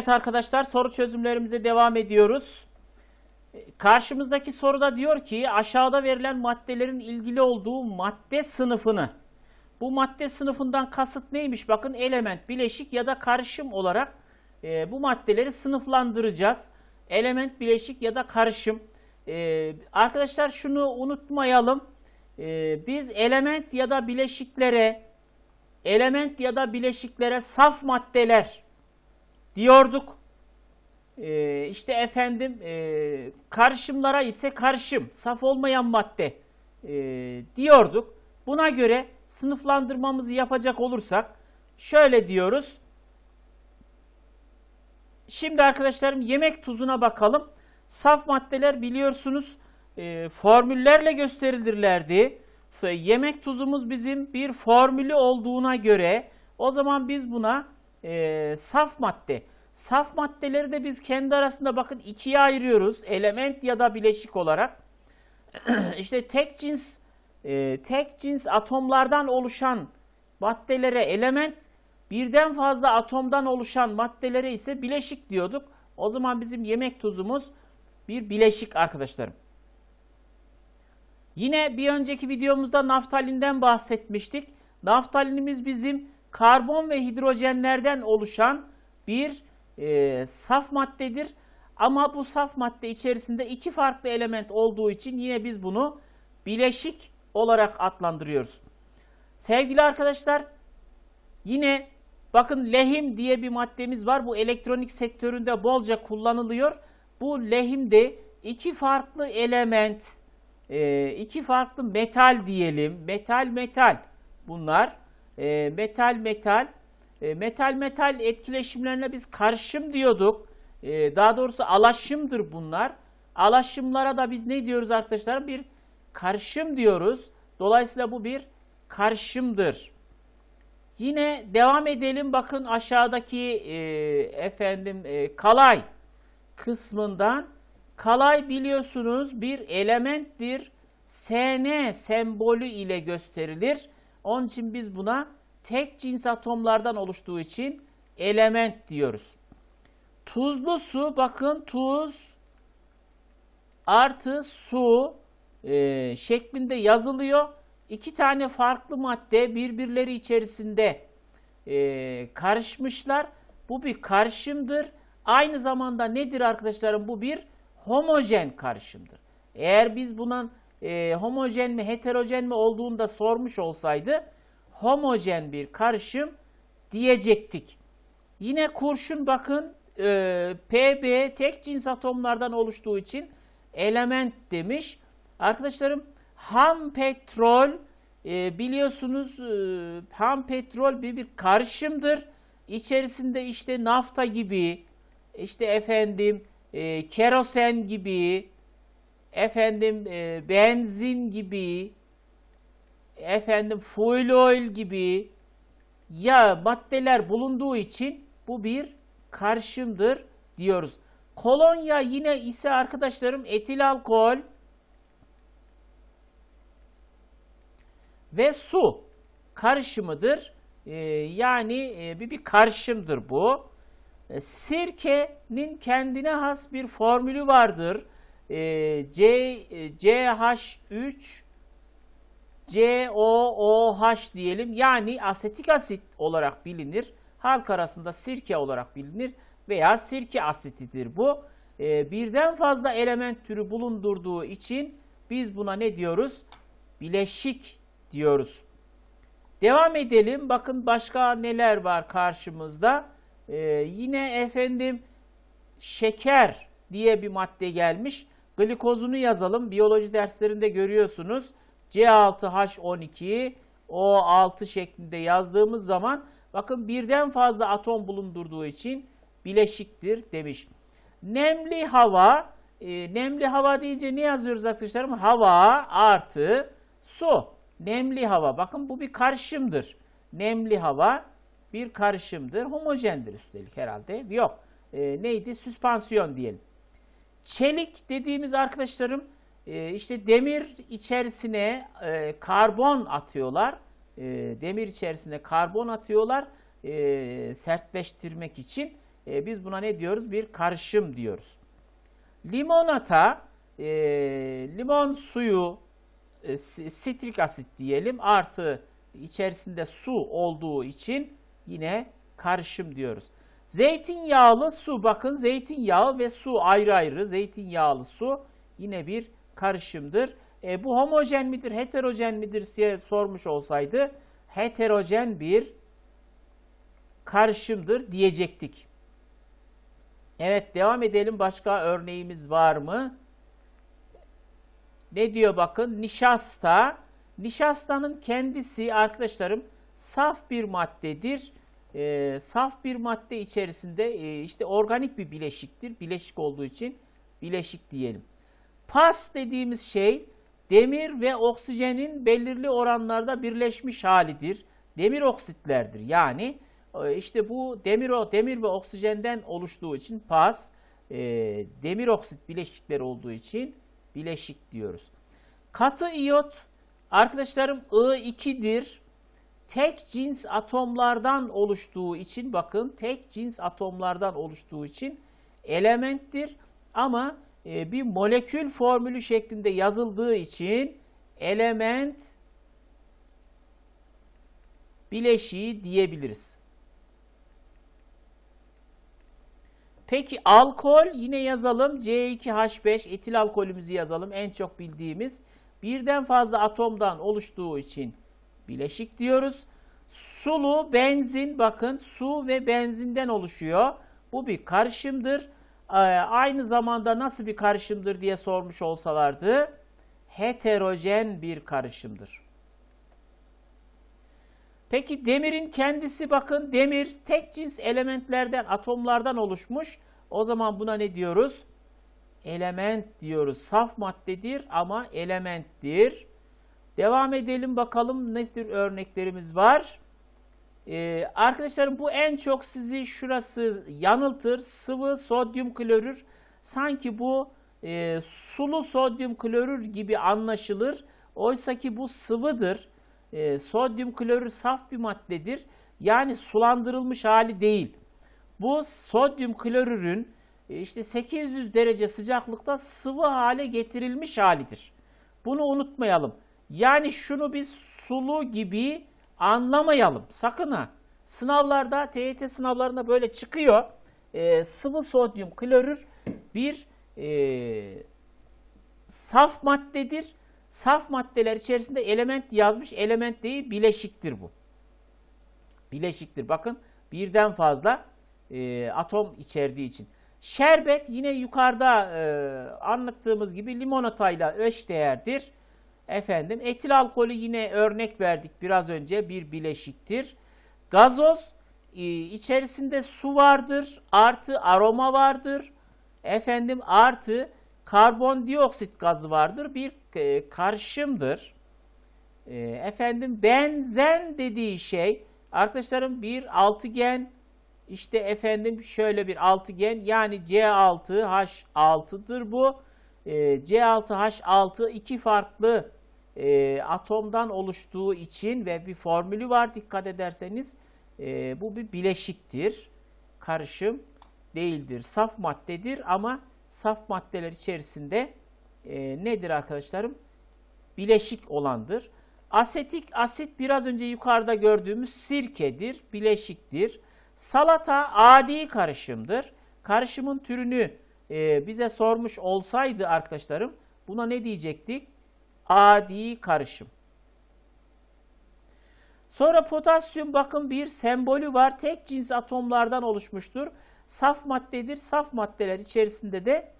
Evet arkadaşlar soru çözümlerimize devam ediyoruz. Karşımızdaki soruda diyor ki aşağıda verilen maddelerin ilgili olduğu madde sınıfını bu madde sınıfından kasıt neymiş? Bakın element, bileşik ya da karışım olarak e, bu maddeleri sınıflandıracağız. Element, bileşik ya da karışım. E, arkadaşlar şunu unutmayalım. E, biz element ya da bileşiklere element ya da bileşiklere saf maddeler diyorduk. Ee, işte efendim e, karışımlara ise karışım, saf olmayan madde e, diyorduk. Buna göre sınıflandırmamızı yapacak olursak şöyle diyoruz. Şimdi arkadaşlarım yemek tuzuna bakalım. Saf maddeler biliyorsunuz e, formüllerle gösterilirlerdi. Yemek tuzumuz bizim bir formülü olduğuna göre o zaman biz buna e, saf madde. Saf maddeleri de biz kendi arasında bakın ikiye ayırıyoruz. Element ya da bileşik olarak. işte tek cins e, tek cins atomlardan oluşan maddelere element, birden fazla atomdan oluşan maddelere ise bileşik diyorduk. O zaman bizim yemek tuzumuz bir bileşik arkadaşlarım. Yine bir önceki videomuzda naftalinden bahsetmiştik. Naftalinimiz bizim karbon ve hidrojenlerden oluşan bir e, saf maddedir. Ama bu saf madde içerisinde iki farklı element olduğu için yine biz bunu bileşik olarak adlandırıyoruz. Sevgili arkadaşlar, yine bakın lehim diye bir maddemiz var. Bu elektronik sektöründe bolca kullanılıyor. Bu lehimde iki farklı element, e, iki farklı metal diyelim. Metal metal bunlar. E, metal metal. E, metal metal etkileşimlerine biz karışım diyorduk. E, daha doğrusu alaşımdır bunlar. Alaşımlara da biz ne diyoruz arkadaşlar? Bir karışım diyoruz. Dolayısıyla bu bir karışımdır. Yine devam edelim. Bakın aşağıdaki e, efendim e, kalay kısmından kalay biliyorsunuz bir elementtir. Sn sembolü ile gösterilir. Onun için biz buna tek cins atomlardan oluştuğu için element diyoruz. Tuzlu su bakın tuz artı su e, şeklinde yazılıyor. İki tane farklı madde birbirleri içerisinde e, karışmışlar. Bu bir karışımdır. Aynı zamanda nedir arkadaşlarım? Bu bir homojen karışımdır. Eğer biz bunun e, homojen mi heterojen mi olduğunu da sormuş olsaydı homojen bir karışım diyecektik. Yine kurşun bakın e, Pb tek cins atomlardan oluştuğu için element demiş. Arkadaşlarım ham petrol e, biliyorsunuz e, ham petrol bir, bir karışımdır. İçerisinde işte nafta gibi, işte efendim e, kerosen gibi, efendim e, benzin gibi, efendim fuel oil gibi ya maddeler bulunduğu için bu bir karışımdır diyoruz. Kolonya yine ise arkadaşlarım etil alkol ve su karışımıdır. Ee, yani e, bir, bir karışımdır bu. E, Sirkenin kendine has bir formülü vardır. E, C, e, CH3 COOH diyelim. Yani asetik asit olarak bilinir. Halk arasında sirke olarak bilinir veya sirke asitidir bu. Ee, birden fazla element türü bulundurduğu için biz buna ne diyoruz? Bileşik diyoruz. Devam edelim. Bakın başka neler var karşımızda. Ee, yine efendim şeker diye bir madde gelmiş. Glikozunu yazalım. Biyoloji derslerinde görüyorsunuz. C6H12 O6 şeklinde yazdığımız zaman bakın birden fazla atom bulundurduğu için bileşiktir demiş. Nemli hava, e, nemli hava deyince ne yazıyoruz arkadaşlarım? Hava artı su. Nemli hava. Bakın bu bir karışımdır. Nemli hava bir karışımdır. Homojendir üstelik herhalde. Yok. E, neydi? Süspansiyon diyelim. Çelik dediğimiz arkadaşlarım e, işte demir içerisine e, karbon atıyorlar. E, demir içerisine karbon atıyorlar e, sertleştirmek için. e, biz buna ne diyoruz? Bir karışım diyoruz. Limonata, e, limon suyu, e, si- sitrik asit diyelim artı içerisinde su olduğu için yine karışım diyoruz. Zeytinyağlı su bakın zeytinyağı ve su ayrı ayrı zeytinyağlı su yine bir karışımdır. E, bu homojen midir heterojen midir diye sormuş olsaydı heterojen bir karışımdır diyecektik. Evet devam edelim. Başka örneğimiz var mı? Ne diyor bakın? Nişasta. Nişastanın kendisi arkadaşlarım saf bir maddedir. Ee, saf bir madde içerisinde e, işte organik bir bileşiktir. Bileşik olduğu için bileşik diyelim. Pas dediğimiz şey demir ve oksijenin belirli oranlarda birleşmiş halidir. Demir oksitlerdir. Yani e, işte bu demir o demir ve oksijenden oluştuğu için pas, e, demir oksit bileşikleri olduğu için bileşik diyoruz. Katı iyot arkadaşlarım I2'dir. Tek cins atomlardan oluştuğu için bakın tek cins atomlardan oluştuğu için elementtir ama e, bir molekül formülü şeklinde yazıldığı için element bileşiği diyebiliriz. Peki alkol yine yazalım. C2H5 etil alkolümüzü yazalım. En çok bildiğimiz birden fazla atomdan oluştuğu için bileşik diyoruz. Sulu benzin bakın su ve benzinden oluşuyor. Bu bir karışımdır. Ee, aynı zamanda nasıl bir karışımdır diye sormuş olsalardı heterojen bir karışımdır. Peki demirin kendisi bakın demir tek cins elementlerden, atomlardan oluşmuş. O zaman buna ne diyoruz? Element diyoruz. Saf maddedir ama elementtir. Devam edelim bakalım ne tür örneklerimiz var. Ee, arkadaşlarım bu en çok sizi şurası yanıltır. Sıvı sodyum klorür. Sanki bu e, sulu sodyum klorür gibi anlaşılır. Oysa ki bu sıvıdır. E, sodyum klorür saf bir maddedir. Yani sulandırılmış hali değil. Bu sodyum klorürün e, işte 800 derece sıcaklıkta sıvı hale getirilmiş halidir. Bunu unutmayalım. Yani şunu biz sulu gibi anlamayalım. Sakın ha. Sınavlarda, TYT sınavlarında böyle çıkıyor. E, sıvı sodyum klorür bir e, saf maddedir. Saf maddeler içerisinde element yazmış. Element değil, bileşiktir bu. Bileşiktir. Bakın birden fazla e, atom içerdiği için. Şerbet yine yukarıda e, anlattığımız gibi limonatayla eşdeğerdir. Efendim etil alkolü yine örnek verdik biraz önce bir bileşiktir. Gazoz e, içerisinde su vardır, artı aroma vardır. Efendim artı karbondioksit gazı vardır. Bir e, karışımdır. E, efendim benzen dediği şey arkadaşlarım bir altıgen işte efendim şöyle bir altıgen yani C6H6'dır bu. E, C6H6 iki farklı e, atomdan oluştuğu için ve bir formülü var dikkat ederseniz e, bu bir bileşiktir. Karışım değildir. Saf maddedir ama saf maddeler içerisinde e, nedir arkadaşlarım? Bileşik olandır. Asetik asit biraz önce yukarıda gördüğümüz sirkedir, bileşiktir. Salata adi karışımdır. Karışımın türünü e, bize sormuş olsaydı arkadaşlarım buna ne diyecektik? Adi karışım. Sonra potasyum bakın bir sembolü var. Tek cins atomlardan oluşmuştur. Saf maddedir. Saf maddeler içerisinde de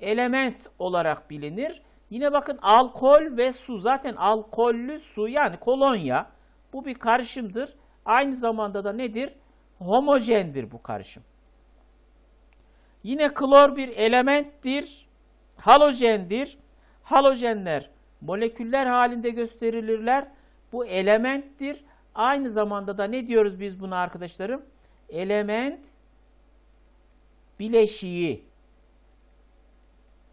element olarak bilinir. Yine bakın alkol ve su zaten alkollü su yani kolonya bu bir karışımdır. Aynı zamanda da nedir? Homojendir bu karışım. Yine klor bir elementtir. Halojendir. Halojenler moleküller halinde gösterilirler. Bu elementtir. Aynı zamanda da ne diyoruz biz buna arkadaşlarım? Element bileşiği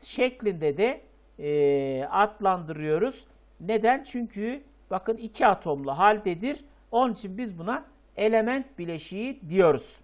şeklinde de e, adlandırıyoruz. Neden? Çünkü bakın iki atomlu haldedir. Onun için biz buna element bileşiği diyoruz.